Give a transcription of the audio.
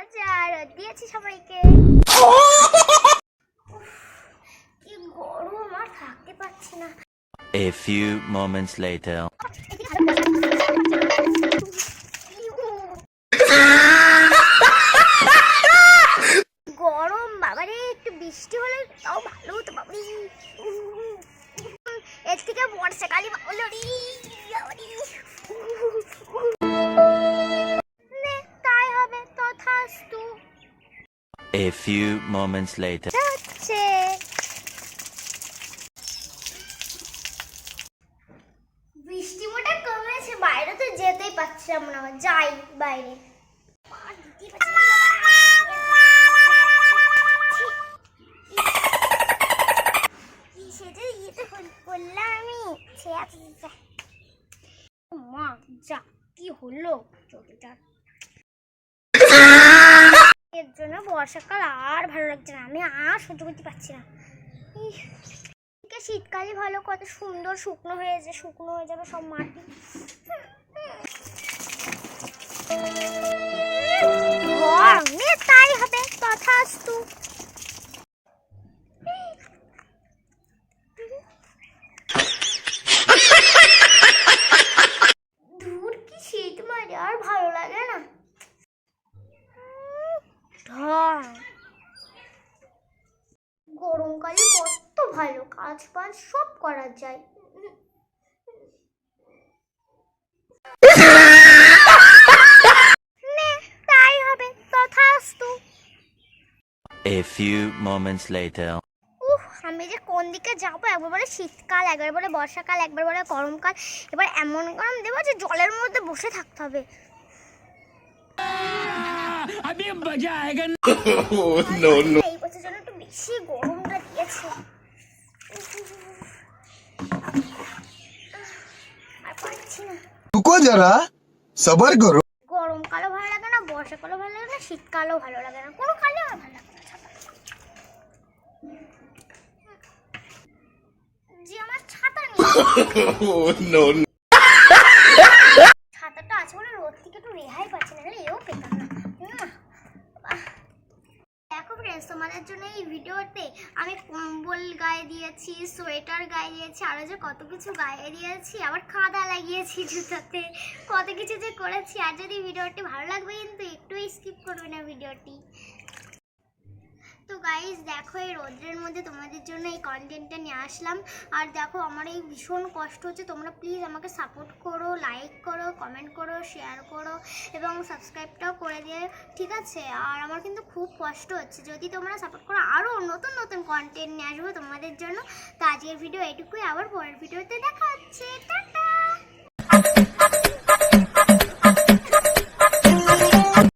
আচ্ছা রোদ দিয়েছি সবাইকে কি গরম আর থাকতে পারছি না A few moments later. গরম বাবারে একটু বৃষ্টি হলে তাও ভালো হতো বাবারে এর থেকে বর্ষাকালই ভালো রে A few moments later. হচ্ছে বৃষ্টি মোটা বাইরে তো যেতেই পারছিলাম না যাই বাইরে দিতেই পারছি না বাবা। কি সেটা ইয়েতে হল- করলাম আমি সে আছে যা। ও মা যা কি হলো চটিটার এর জন্য বর্ষাকাল আর ভালো লাগছে না। আমি আর সহ্য করতে পারছি না। শীতকালে ভালো, কত সুন্দর শুকনো হয়ে হয়েছে শুকনো হয়ে যাবে সব মাটি। কাজ বাজ সব করা যায়। নে, তাই হবে তথাস্তু। A few moments later. উফ আমি যে কোন দিকে যাব? একবার বলে শীতকাল একবার বলে বর্ষাকাল একবার বলে গরমকাল এবার এমন গরম দেবো যে জলের মধ্যে বসে থাকতে হবে। এই বছর জন্য একটু বেশি গরমটা দিয়েছে। রুকো যারা সবার করো গরমকালও ভালো লাগে না বর্ষাকালও ভালো লাগে না শীতকালও ভালো লাগে না কোনো কালে আমার ভালো লাগে না যে আমার ছাতা নেই ফ্রেন্ডস তোমাদের জন্য এই ভিডিওতে আমি কম্বল গায়ে দিয়েছি, সোয়েটার গায়ে দিয়েছি আরও যে কত কিছু গায়ে দিয়েছি, আবার খাদা লাগিয়েছি জুতাতে। কত কিছু যে করেছি, আর যদি ভিডিওটি ভালো লাগবে কিন্তু একটু স্কিপ করবে না ভিডিওটি। গাইজ দেখো এই রোদ্রের মধ্যে তোমাদের জন্য এই কন্টেন্টটা নিয়ে আসলাম। আর দেখো, আমার এই ভীষণ কষ্ট হচ্ছে। তোমরা প্লিজ আমাকে সাপোর্ট করো লাইক করো কমেন্ট করো শেয়ার করো, এবং সাবস্ক্রাইবটাও করে দিয়ে ঠিক আছে? আর আমার কিন্তু খুব কষ্ট হচ্ছে। যদি তোমরা সাপোর্ট করো আরও নতুন নতুন কন্টেন্ট নিয়ে আসব তোমাদের জন্য। তো আজকের ভিডিও এটুকুই আবার পরের ভিডিওতে দেখা হচ্ছে।